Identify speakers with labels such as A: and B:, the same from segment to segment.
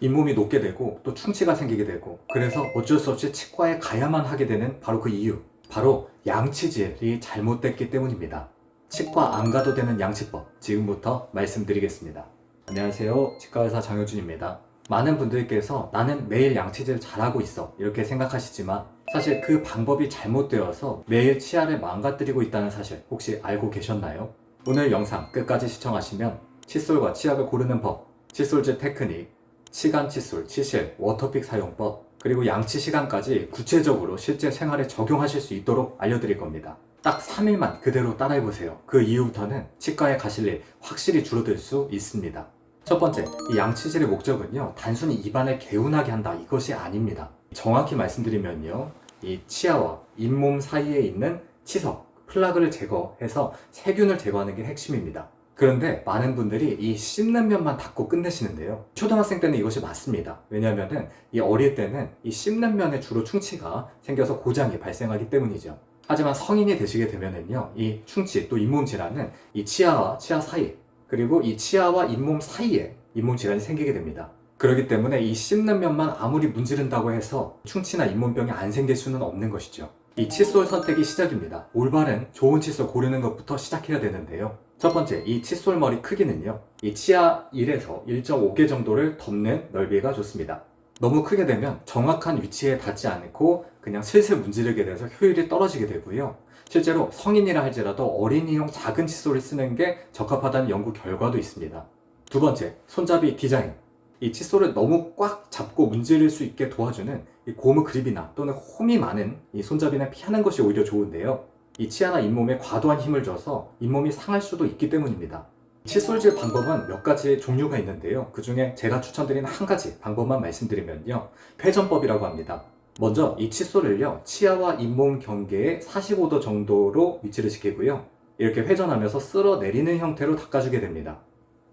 A: 잇몸이 높게 되고 또 충치가 생기게 되고 그래서 어쩔 수 없이 치과에 가야만 하게 되는 바로 그 이유 바로 양치질이 잘못됐기 때문입니다. 치과 안 가도 되는 양치법 지금부터 말씀드리겠습니다. 안녕하세요. 치과의사 장효준입니다. 많은 분들께서 나는 매일 양치질 잘하고 있어 이렇게 생각하시지만 사실 그 방법이 잘못되어서 매일 치아를 망가뜨리고 있다는 사실 혹시 알고 계셨나요? 오늘 영상 끝까지 시청하시면 칫솔과 치약을 고르는 법, 칫솔질 테크닉, 시간 칫솔, 치실, 워터픽 사용법, 그리고 양치 시간까지 구체적으로 실제 생활에 적용하실 수 있도록 알려드릴 겁니다. 딱 3일만 그대로 따라해보세요. 그 이후부터는 치과에 가실 일 확실히 줄어들 수 있습니다. 첫 번째, 이 양치질의 목적은요, 단순히 입안을 개운하게 한다, 이것이 아닙니다. 정확히 말씀드리면요, 이 치아와 잇몸 사이에 있는 치석, 플라그를 제거해서 세균을 제거하는 게 핵심입니다. 그런데 많은 분들이 이 씹는 면만 닦고 끝내시는데요. 초등학생 때는 이것이 맞습니다. 왜냐하면 이 어릴 때는 이 씹는 면에 주로 충치가 생겨서 고장이 발생하기 때문이죠. 하지만 성인이 되시게 되면은요, 이 충치 또 잇몸 질환은 이 치아와 치아 사이 그리고 이 치아와 잇몸 사이에 잇몸 질환이 생기게 됩니다. 그렇기 때문에 이 씹는 면만 아무리 문지른다고 해서 충치나 잇몸병이 안 생길 수는 없는 것이죠. 이 칫솔 선택이 시작입니다. 올바른 좋은 칫솔 고르는 것부터 시작해야 되는데요. 첫 번째, 이 칫솔 머리 크기는요. 이 치아 1에서 1.5개 정도를 덮는 넓이가 좋습니다. 너무 크게 되면 정확한 위치에 닿지 않고 그냥 슬슬 문지르게 돼서 효율이 떨어지게 되고요. 실제로 성인이라 할지라도 어린이용 작은 칫솔을 쓰는 게 적합하다는 연구 결과도 있습니다. 두 번째, 손잡이 디자인. 이 칫솔을 너무 꽉 잡고 문지를 수 있게 도와주는 이 고무 그립이나 또는 홈이 많은 이 손잡이는 피하는 것이 오히려 좋은데요. 이 치아나 잇몸에 과도한 힘을 줘서 잇몸이 상할 수도 있기 때문입니다. 칫솔질 방법은 몇 가지 종류가 있는데요. 그 중에 제가 추천드리는 한 가지 방법만 말씀드리면요. 회전법이라고 합니다. 먼저 이 칫솔을요, 치아와 잇몸 경계에 45도 정도로 위치를 시키고요. 이렇게 회전하면서 쓸어 내리는 형태로 닦아주게 됩니다.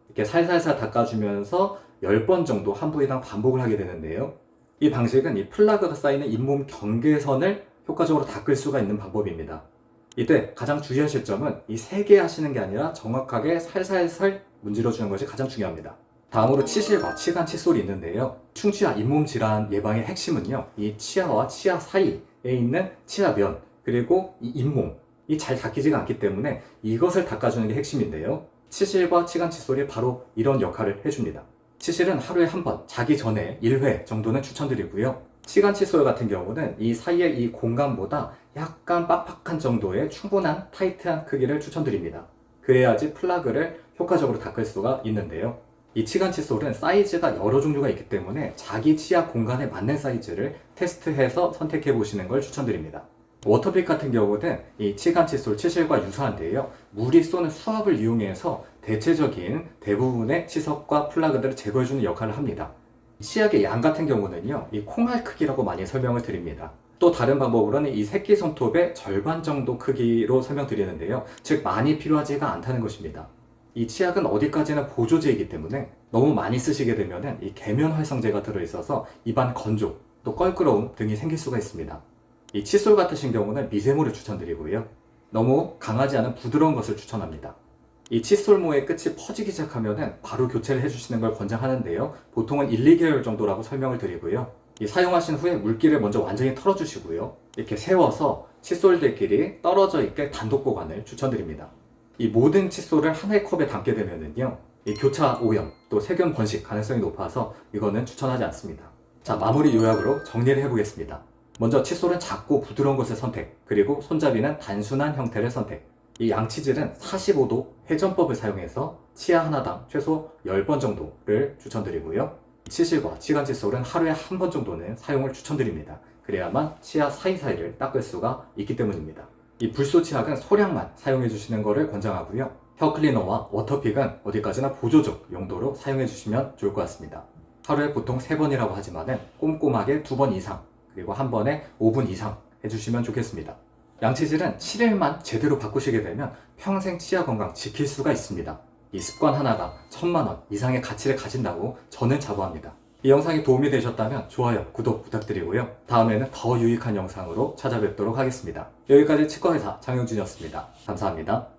A: 이렇게 살살살 닦아주면서 10번 정도 한 부위당 반복을 하게 되는데요. 이 방식은 이 플라그가 쌓이는 잇몸 경계선을 효과적으로 닦을 수가 있는 방법입니다. 이때 가장 주의하실 점은 이세개 하시는 게 아니라 정확하게 살살살 문질러 주는 것이 가장 중요합니다. 다음으로 치실과 치간 칫솔이 있는데요. 충치와 잇몸 질환 예방의 핵심은요. 이 치아와 치아 사이에 있는 치아면 그리고 이 잇몸 이 잘 닦이지가 않기 때문에 이것을 닦아주는 게 핵심인데요. 치실과 치간 칫솔이 바로 이런 역할을 해줍니다. 치실은 하루에 한 번, 자기 전에 1회 정도는 추천드리고요. 치간 칫솔 같은 경우는 이 사이의 이 공간보다 약간 빡빡한 정도의 충분한 타이트한 크기를 추천드립니다. 그래야지 플라그를 효과적으로 닦을 수가 있는데요. 이 치간 칫솔은 사이즈가 여러 종류가 있기 때문에 자기 치아 공간에 맞는 사이즈를 테스트해서 선택해 보시는 걸 추천드립니다. 워터픽 같은 경우는 이 치간 칫솔 치실과 유사한데요. 물이 쏘는 수압을 이용해서 대체적인 대부분의 치석과 플라그들을 제거해주는 역할을 합니다. 치약의 양 같은 경우는요, 이 콩알 크기라고 많이 설명을 드립니다. 또 다른 방법으로는 이 새끼 손톱의 절반 정도 크기로 설명드리는데요. 즉, 많이 필요하지가 않다는 것입니다. 이 치약은 어디까지나 보조제이기 때문에 너무 많이 쓰시게 되면은 이 계면 활성제가 들어있어서 입안 건조, 또 껄끄러움 등이 생길 수가 있습니다. 이 칫솔 같으신 경우는 미세모를 추천드리고요. 너무 강하지 않은 부드러운 것을 추천합니다. 이 칫솔모의 끝이 퍼지기 시작하면은 바로 교체를 해주시는 걸 권장하는데요. 보통은 1, 2개월 정도라고 설명을 드리고요. 이 사용하신 후에 물기를 먼저 완전히 털어주시고요. 이렇게 세워서 칫솔들끼리 떨어져 있게 단독 보관을 추천드립니다. 이 모든 칫솔을 하나의 컵에 담게 되면은요. 이 교차 오염 또 세균 번식 가능성이 높아서 이거는 추천하지 않습니다. 자 마무리 요약으로 정리를 해보겠습니다. 먼저 칫솔은 작고 부드러운 것을 선택 그리고 손잡이는 단순한 형태를 선택 이 양치질은 45도 회전법을 사용해서 치아 하나당 최소 10번 정도를 추천드리고요. 치실과 치간 칫솔은 하루에 한 번 정도는 사용을 추천드립니다. 그래야만 치아 사이사이를 닦을 수가 있기 때문입니다. 이 불소 치약은 소량만 사용해 주시는 것을 권장하고요. 혀 클리너와 워터픽은 어디까지나 보조적 용도로 사용해 주시면 좋을 것 같습니다. 하루에 보통 3번이라고 하지만은 꼼꼼하게 2번 이상 그리고 한 번에 5분 이상 해주시면 좋겠습니다. 양치질은 7일만 제대로 바꾸시게 되면 평생 치아 건강 지킬 수가 있습니다. 이 습관 하나가 천만 원 이상의 가치를 가진다고 저는 자부합니다. 이 영상이 도움이 되셨다면 좋아요, 구독 부탁드리고요. 다음에는 더 유익한 영상으로 찾아뵙도록 하겠습니다. 여기까지 치과의사 장영준이었습니다. 감사합니다.